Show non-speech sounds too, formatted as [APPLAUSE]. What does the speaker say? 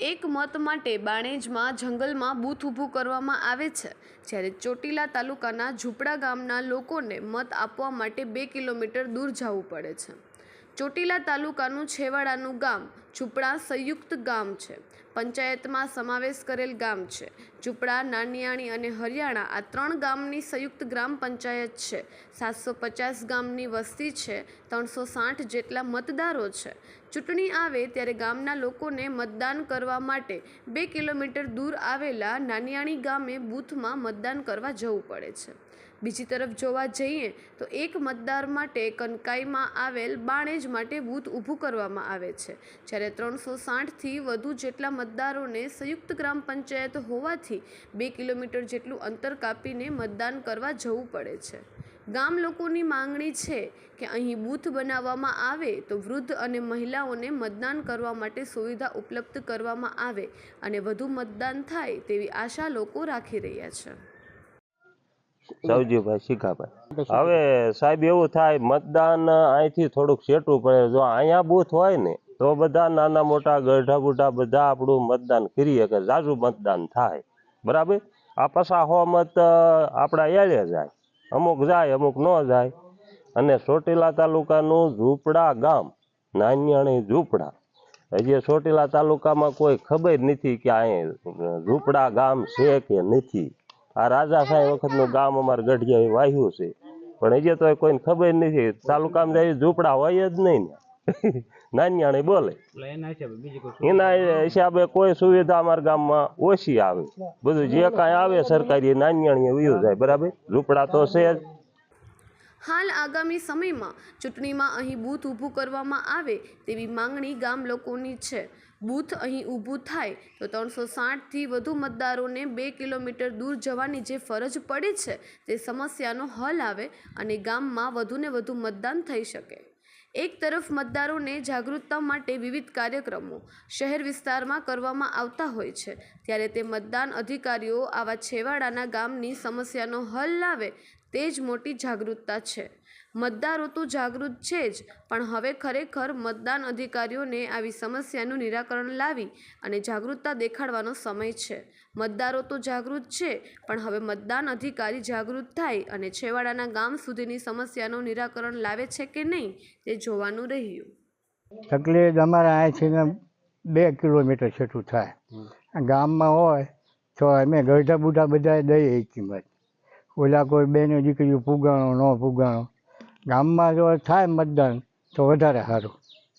એક મત માટે બાણેજમાં જંગલમાં બૂથ ઊભું કરવામાં આવે છે. જ્યારે ચોટીલા તાલુકાના ઝૂંપડા ગામના લોકોને મત આપવા માટે બે કિલોમીટર દૂર જવું પડે છે. ચોટીલા તાલુકાનું છેવાડાનું ગામ ઝૂંપડા સંયુક્ત ગામ છે. પંચાયતમાં સમાવેશ કરેલ ગામ છે. ઝૂંપડા નાનિયાણી અને હરિયાણા આ ત્રણ ગામની સંયુક્ત ગ્રામ પંચાયત છે. સાતસો પચાસ ગામની વસ્તી છે. ત્રણસો સાઠ જેટલા મતદારો છે. ચૂંટણી આવે ત્યારે ગામના લોકોને મતદાન કરવા માટે બે કિલોમીટર દૂર આવેલા નાનિયાણી ગામે બૂથમાં મતદાન કરવા જવું પડે છે. બીજી તરફ જોવા જઈએ તો એક મતદાર માટે કનકાઈમાં આવેલ બાણેજ માટે બૂથ ઊભું કરવામાં આવે છે. જ્યારે ત્રણસો સાઠથી વધુ જેટલા મતદારોને સંયુક્ત ગ્રામ પંચાયત હોવાથી બે કિલોમીટર જેટલું અંતર કાપીને મતદાન કરવા જવું પડે છે. ગામ લોકોની માંગણી છે કે અહીં બૂથ બનાવવામાં આવે તો વૃદ્ધ અને મહિલાઓને મતદાન કરવા માટે સુવિધા ઉપલબ્ધ કરવામાં આવે અને વધુ મતદાન થાય તેવી આશા લોકો રાખી રહ્યા છે. સવજીભાઈ શીખાભાઈ. હવે સાહેબ એવું થાય મતદાન અહીંથી થોડુંક સેટવું પડે. જો અહીંયા બૂથ હોય ને તો બધા નાના મોટા ગઢા બુઢા બધા આપણું મતદાન કરીએ કે ઝાઝુ મતદાન થાય. બરાબર? આ પસા હો મત આપણા એળે જાય. અમુક જાય અમુક ન જાય. અને ચોટીલા તાલુકાનું ઝૂંપડા ગામ નાનિયાણી ઝૂંપડા. હજી ચોટીલા તાલુકામાં કોઈ ખબર નથી કે અહીં ઝૂંપડા ગામ છે કે નથી. આ રાજા સાહેબ વખતનું ગામ અમારે ગઢિયા વાહ્યું છે. પણ હજી તો કોઈને ખબર નથી કામ જાય ઝૂંપડા હોય જ નહીં ને. [LAUGHS] નાનિયાણી બોલે. એના હિસાબે કોઈ એના હિસાબે કોઈ સુવિધા અમારા ગામમાં ઓછી આવે. બધું જે કાંઈ આવે સરકારી નાનિયાણીએ વયું જાય બરાબર? ઝૂંપડા તો છે જ. હાલ આગામી સમયમાં ચૂંટણીમાં અહીં બૂથ ઊભું કરવામાં આવે તેવી માંગણી ગામ લોકોની છે. બૂથ અહીં ઊભું થાય તો ત્રણસો સાઠથી વધુ મતદારોને બે કિલોમીટર દૂર જવાની જે ફરજ પડે છે તે સમસ્યાનો હલ આવે અને ગામમાં વધુને વધુ મતદાન થઈ શકે. એક તરફ મતદારોને જાગૃતતા માટે વિવિધ કાર્યક્રમો શહેર વિસ્તારમાં કરવામાં આવતા હોય છે, ત્યારે તે મતદાન અધિકારીઓ આવા છેવાડાના ગામની સમસ્યાનો હલ લાવે તે જ મોટી જાગૃતતા છે. મતદારો તો જાગૃત છે જ પણ હવે ખરેખર મતદાન અધિકારીઓને આવી સમસ્યાનું નિરાકરણ લાવી અને જાગૃતતા દેખાડવાનો સમય છે. મતદારો તો જાગૃત છે પણ હવે મતદાન અધિકારી જાગૃત થાય અને છેવાડાના ગામ સુધીની સમસ્યાનું નિરાકરણ લાવે છે કે નહીં તે જોવાનું રહ્યું. તકલીફ અમારે અહીંથી ને બે કિલોમીટર છેટું થાય. ગામમાં હોય તો અમે ગઢા બુઢા બધા દઈએ કિંમત ઓલા કોઈ બેને દીકરીઓ પુગાણો ન પુગાણો ગામમાં જો થાય મતદાન તો વધારે સારું.